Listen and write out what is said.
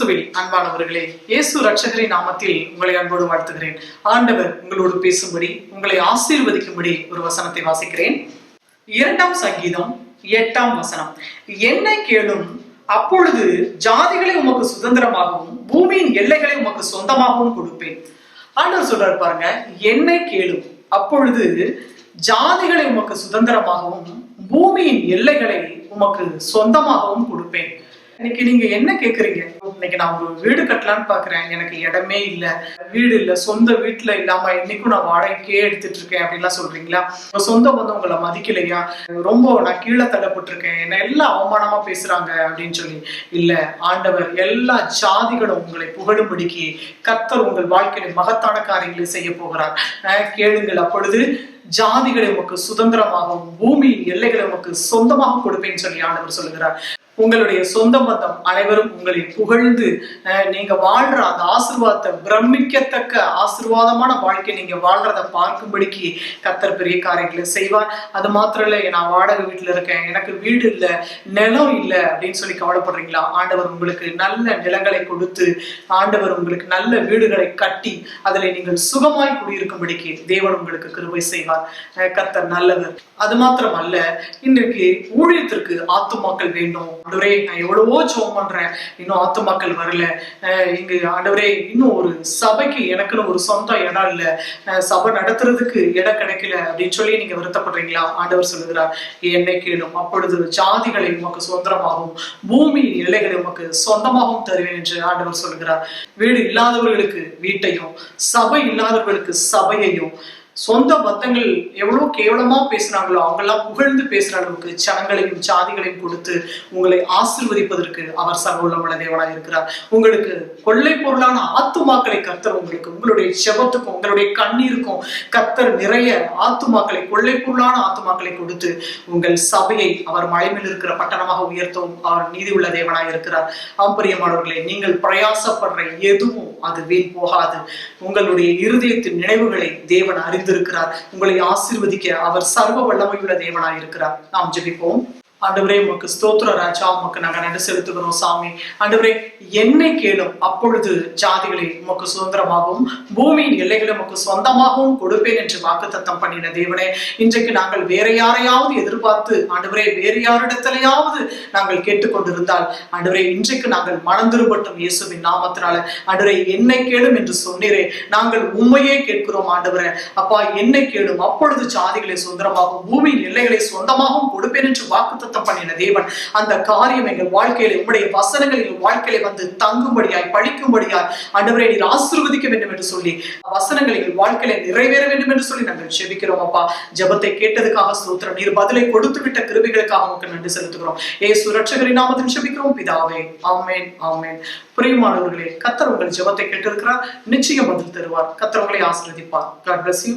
கிறிஸ்துவில் அன்பானவர்களே இயேசு ரட்சகரின் நாமத்தில் உங்களை அன்போடு வாழ்த்துகிறேன். ஆண்டவர் உங்களோடு பேசும்படி உங்களை ஆசீர்வதிக்கும்படி ஒரு வசனத்தை வாசிக்கிறேன். இரண்டாம் சங்கீதம் எட்டாம் வசனம். என்னை கேளும் அப்பொழுது ஜாதிகளை உமக்கு சுதந்திரமாகவும் பூமியின் எல்லைகளை உமக்கு சொந்தமாகவும் கொடுப்பேன். ஆண்டவர் சொல்றாரு பாருங்க என்னை கேளும் அப்பொழுது ஜாதிகளை உமக்கு சுதந்திரமாகவும் பூமியின் எல்லைகளை உமக்கு சொந்தமாகவும் கொடுப்பேன். இன்னைக்கு நீங்க என்ன கேக்குறீங்க? இன்னைக்கு நான் ஒரு வீடு கட்டலான்னு பாக்குறேன். எனக்கு இடமே இல்ல. வீடு இல்ல. சொந்த வீட்டுல இல்லாம இன்னைக்கும் நான் வாடகைக்கே எடுத்துட்டு இருக்கேன் அப்படின்லாம் சொல்றீங்களா? சொந்த வந்து உங்களை மதிக்கலையா? ரொம்ப நான் கீழே தள்ளப்பட்டிருக்கேன். என்ன எல்லாம் அவமானமா பேசுறாங்க அப்படின்னு சொல்லி. இல்ல ஆண்டவர் எல்லா ஜாதிகளும் உங்களை புகழும்படிக்கு கர்த்தர் உங்கள் வாழ்க்கையில மகத்தான காரியங்களை செய்ய போகிறார். கேளுங்கள். அப்பொழுது ஜாதிகளை உமக்கு சுதந்திரமாகவும் பூமியின் எல்லைகளை உமக்கு சொந்தமாக கொடுப்பேன்னு சொல்லி ஆண்டவர் சொல்லுகிறார். உங்களுடைய சொந்த பந்தம் அனைவரும் உங்களை புகழ்ந்து நீங்க வாழ்ற அந்த ஆசிர்வாதத்தை பிரமிக்கத்தக்க ஆசீர்வாதமான வாழ்க்கை நீங்க வாழ்றத பார்க்கும்படிக்கு கத்தர் பெரிய காரியங்களை செய்வார். அது மாத்திரம் இல்லை நான் வாடகை வீட்டில் இருக்கேன் எனக்கு வீடு இல்லை நிலம் இல்லை அப்படின்னு சொல்லி கவலைப்படுறீங்களா? ஆண்டவர் உங்களுக்கு நல்ல நிலங்களை கொடுத்து ஆண்டவர் உங்களுக்கு நல்ல வீடுகளை கட்டி அதில் நீங்கள் சுகமாய் குடியிருக்கும்படிக்கு தேவன் உங்களுக்கு கிருபை செய்வார். கத்தர் நல்லவர். அது மாத்திரம் அல்ல இன்றைக்கு ஊழியத்திற்கு ஆத்துமாக்கள் வேண்டும். ஆண்டவரே நான் எவ்வளவோ ஜெபம் பண்றேன். இன்னும் ஆத்துமாக்கள் வரல. அஹ் இங்கு ஆண்டவரே இன்னும் ஒரு சபைக்கு எனக்குன்னு ஒரு சொந்த இடம் இல்ல. சபை நடத்துறதுக்கு இடம் கிடைக்கல அப்படின்னு சொல்லி நீங்க வருத்தப்படுறீங்களா? ஆண்டவர் சொல்லுகிறார் என்னை கேளும். அப்பொழுது ஜாதிகளை உமக்கு சுதந்திரமாகவும் பூமியின் எல்லைகளை உமக்கு சொந்தமாகவும் தருவேன் என்று ஆண்டவர் சொல்லுகிறார். வீடு இல்லாதவர்களுக்கு வீட்டையும் சபை இல்லாதவர்களுக்கு சபையையும் சொந்த பத்தங்கள் எவ்வளவு கேவலமா பேசுறாங்களோ அவங்கெல்லாம் புகழ்ந்து பேசுற அளவுக்கு சனங்களையும் சாதிகளையும் கொடுத்து உங்களை ஆசிர்வதிப்பதற்கு அவர் சர்வமுள்ள தேவனாக இருக்கிறார். உங்களுக்கு கொள்ளை பொருளான ஆத்துமாக்களை கர்த்தர் உங்களுக்கு உங்களுடைய செபத்துக்கும் உங்களுடைய கண்ணீருக்கும் கர்த்தர் நிறைய ஆத்துமாக்களை கொள்ளை பொருளான ஆத்துமாக்களை கொடுத்து உங்கள் சபையை அவர் மலைமையில் இருக்கிற பட்டணமாக உயர்த்தவும் அவர் நீதி உள்ள தேவனாக இருக்கிறார். ஆம்பரியமானவர்களே நீங்கள் பிரயாசப்படுற எதுவும் அது வீண் போகாது. உங்களுடைய இருதயத்தின் நினைவுகளை தேவன் அறி அறிந்திருக்கிறார். உங்களை ஆசிர்வதிக்க அவர் சர்வ வல்லமையுள்ள தேவனாய் இருக்கிறார் நாம் ஜெபிப்போம். ஆண்டவரே உமக்கு ஸ்தோத்திர ராஜா உமக்கு நாங்க நன்றி செலுத்துகிறோம் சாமி. ஆண்டவரே என்னை கேளும் அப்பொழுது ஜாதிகளை உமக்கு சுதந்திரமாகவும் பூமியின் எல்லைகளை உமக்கு சொந்தமாகவும் கொடுப்பேன் என்று வாக்குத்தத்தம் பண்ணின தேவனே. இன்றைக்கு நாங்கள் வேற யாரையாவது எதிர்பார்த்து ஆண்டவரே வேறு யாரிடத்திலேயாவது நாங்கள் கேட்டுக்கொண்டிருந்தால் ஆண்டவரே இன்றைக்கு நாங்கள் மனம் திரும்பட்டும் இயேசுவின் நாமத்தினால. ஆண்டவரே என்னை கேளும் என்று சொன்னீரே. நாங்கள் உண்மையே கேட்கிறோம் ஆண்டவரே. அப்பா என்னை கேளும் அப்பொழுது ஜாதிகளை சுதந்திரமாகவும் பூமியின் எல்லைகளை சொந்தமாகவும் கொடுப்பேன் என்று வாக்குத்தத்தம் பண்ணின தேவன். அந்த காரியம் எங்கள் வாழ்க்கையில உங்களுடைய வசனங்கள் எங்கள் வாழ்க்கையில வந்து தங்கும்படியாய் பழிக்கும்படியாய் ஆண்டவரை நீர் ஆசிர்வதிக்க வேண்டும் என்று சொல்லி வசனங்கள் எங்கள் வாழ்க்கையில நிறைவேற வேண்டும் என்று சொல்லி நாங்கள் செபிக்கிறோம் அப்பா. ஜபத்தை கேட்டதுக்காக சூத்திரம் நீர் பதிலை கொடுத்து விட்ட கிருபிகளுக்காக உங்களுக்கு நன்றி செலுத்துகிறோம். ஏ சுரட்சகரின் நாமத்தில் செபிக்கிறோம் பிதாவே. ஆமேன் ஆமேன். பிரியமானவர்களே கத்தர் உங்கள் ஜபத்தை கேட்டிருக்கிறார் நிச்சயம் பதில் தருவார். கத்தர் உங்களை ஆசிர்வதிப்பார். God bless you